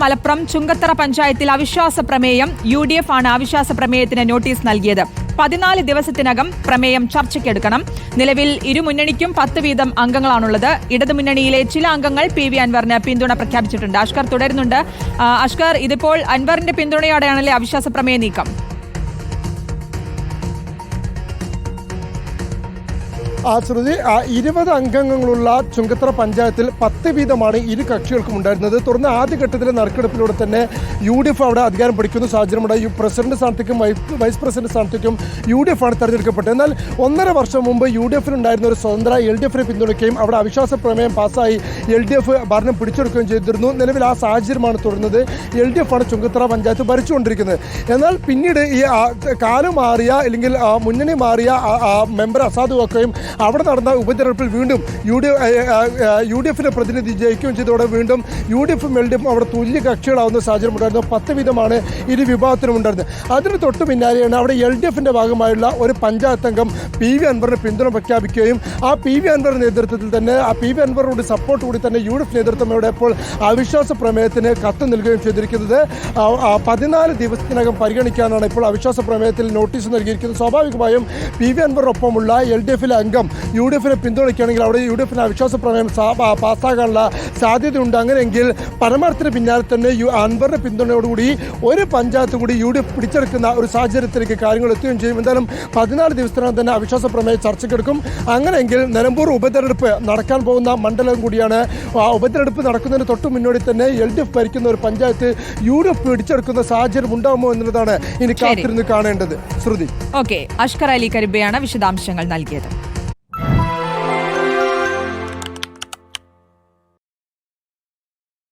മലപ്പുറം ചുങ്കത്തറ പഞ്ചായത്തിൽ അവിശ്വാസ പ്രമേയം യു ഡി എഫ് ആണ് അവിശ്വാസ പ്രമേയത്തിന് നോട്ടീസ് നൽകിയത്. പതിനാല് ദിവസത്തിനകം പ്രമേയം ചർച്ചയ്ക്കെടുക്കണം. നിലവിൽ ഇരുമുന്നണിക്കും പത്ത് വീതം അംഗങ്ങളാണുള്ളത്. ഇടതുമുന്നണിയിലെ ചില അംഗങ്ങൾ പി വി അൻവറിന് പിന്തുണ പ്രഖ്യാപിച്ചിട്ടുണ്ട്. അഷ്കർ തുടരുന്നുണ്ട്. അഷ്കർ ഇതിപ്പോൾ അൻവറിന്റെ പിന്തുണയോടെയാണല്ലേ അവിശ്വാസ പ്രമേയ നീക്കം? ശ്രുതി ഇരുപത് അംഗങ്ങളുള്ള ചുങ്കത്തറ പഞ്ചായത്തിൽ പത്ത് വീതമാണ് ഇരു കക്ഷികൾക്കും ഉണ്ടായിരുന്നത്. തുടർന്ന് ആദ്യഘട്ടത്തിലെ നറുക്കെടുപ്പിലൂടെ തന്നെ യു ഡി എഫ് അവിടെ അധികാരം പിടിക്കുന്ന സാഹചര്യമുണ്ട്. യു പ്രസിഡന്റ് സ്ഥാനത്തേക്കും വൈസ് പ്രസിഡന്റ് സ്ഥാനത്തേക്കും യു ഡി എഫ് ആണ് തെരഞ്ഞെടുക്കപ്പെട്ടത്. എന്നാൽ ഒന്നര വർഷം മുമ്പ് യു ഡി എഫിനുണ്ടായിരുന്ന ഒരു സ്വതന്ത്ര എൽ ഡി എഫിനെ പിന്തുണയ്ക്കുകയും അവിടെ അവിശ്വാസ പ്രമേയം പാസ്സായി എൽ ഡി എഫ് ഭരണം പിടിച്ചെടുക്കുകയും ചെയ്തിരുന്നു. നിലവിൽ ആ സാഹചര്യമാണ് തുടരുന്നത്. എൽ ഡി എഫ് ആണ് ചുങ്കത്തറ പഞ്ചായത്ത് ഭരിച്ചുകൊണ്ടിരിക്കുന്നത്. എന്നാൽ പിന്നീട് ഈ കാലം മാറിയ അല്ലെങ്കിൽ മുന്നണി മാറിയ മെമ്പർ അസാധുവാക്കുകയും അവിടെ നടന്ന ഉപതെരഞ്ഞെടുപ്പിൽ വീണ്ടും യു ഡി യു ഡി എഫിനെ പ്രതിനിധി ജയിക്കുകയും ചെയ്തതോടെ വീണ്ടും യു ഡി എഫും എൽ ഡി എഫും അവിടെ തുല്യ കക്ഷികളാവുന്ന സാഹചര്യം ഉണ്ടായിരുന്നു. പത്ത് വീതമാണ് ഇരു വിഭാഗത്തിനും ഉണ്ടായിരുന്നത്. അതിന് തൊട്ട് പിന്നാലെയാണ് അവിടെ എൽ ഡി എഫിന്റെ ഭാഗമായുള്ള ഒരു പഞ്ചായത്ത് അംഗം പി വി അൻവറിന് പിന്തുണ പ്രഖ്യാപിക്കുകയും ആ പി വി അൻവറിന്റെ നേതൃത്വത്തിൽ തന്നെ ആ പി വി അൻവറിനോട് സപ്പോർട്ട് കൂടി തന്നെ യു ഡി എഫ് നേതൃത്വം ഇവിടെ ഇപ്പോൾ അവിശ്വാസ പ്രമേയത്തിന് കത്ത് നൽകുകയും ചെയ്തിരിക്കുന്നത്. പതിനാല് ദിവസത്തിനകം പരിഗണിക്കാനാണ് ഇപ്പോൾ അവിശ്വാസ പ്രമേയത്തിൽ നോട്ടീസ് നൽകിയിരിക്കുന്നത്. സ്വാഭാവികമായും പി വി അൻവറിനൊപ്പമുള്ള എൽ ഡി എഫിലെ അംഗം യു ഡി എഫിനെ പിന്തുണയ്ക്കുകയാണെങ്കിൽ അവിടെ യു ഡി എഫിന് അവിശ്വാസ പ്രമേയം പാസ്സാകാനുള്ള സാധ്യതയുണ്ട്. അങ്ങനെയെങ്കിൽ പരമാർത്ഥത്തിന് പിന്നാലെ തന്നെ യു അൻവറിന്റെ പിന്തുണയോടുകൂടി ഒരു പഞ്ചായത്ത് കൂടി യു ഡി എഫ് പിടിച്ചെടുക്കുന്ന ഒരു സാഹചര്യത്തിലേക്ക് കാര്യങ്ങൾ എത്തുകയും ചെയ്യും. എന്തായാലും പതിനാല് ദിവസത്തിനകം തന്നെ അവിശ്വാസ പ്രമേയം ചർച്ചയ്ക്കെടുക്കും. അങ്ങനെയെങ്കിൽ നിലമ്പൂർ ഉപതെരഞ്ഞെടുപ്പ് നടക്കാൻ പോകുന്ന മണ്ഡലം കൂടിയാണ്. ആ ഉപതെരഞ്ഞെടുപ്പ് നടക്കുന്നതിന് തൊട്ട് മുന്നോടി തന്നെ എൽ ഡി എഫ് ഭരിക്കുന്ന ഒരു പഞ്ചായത്ത് യു ഡി എഫ് പിടിച്ചെടുക്കുന്ന സാഹചര്യം ഉണ്ടാകുമോ എന്നുള്ളതാണ് ഇനി കാത്തിരുന്ന് കാണേണ്ടത്. ശ്രുതി. ഓക്കെ. അഷ്കർ അലി കരിബയാണ് വിശദാംശങ്ങൾ നൽകിയത്.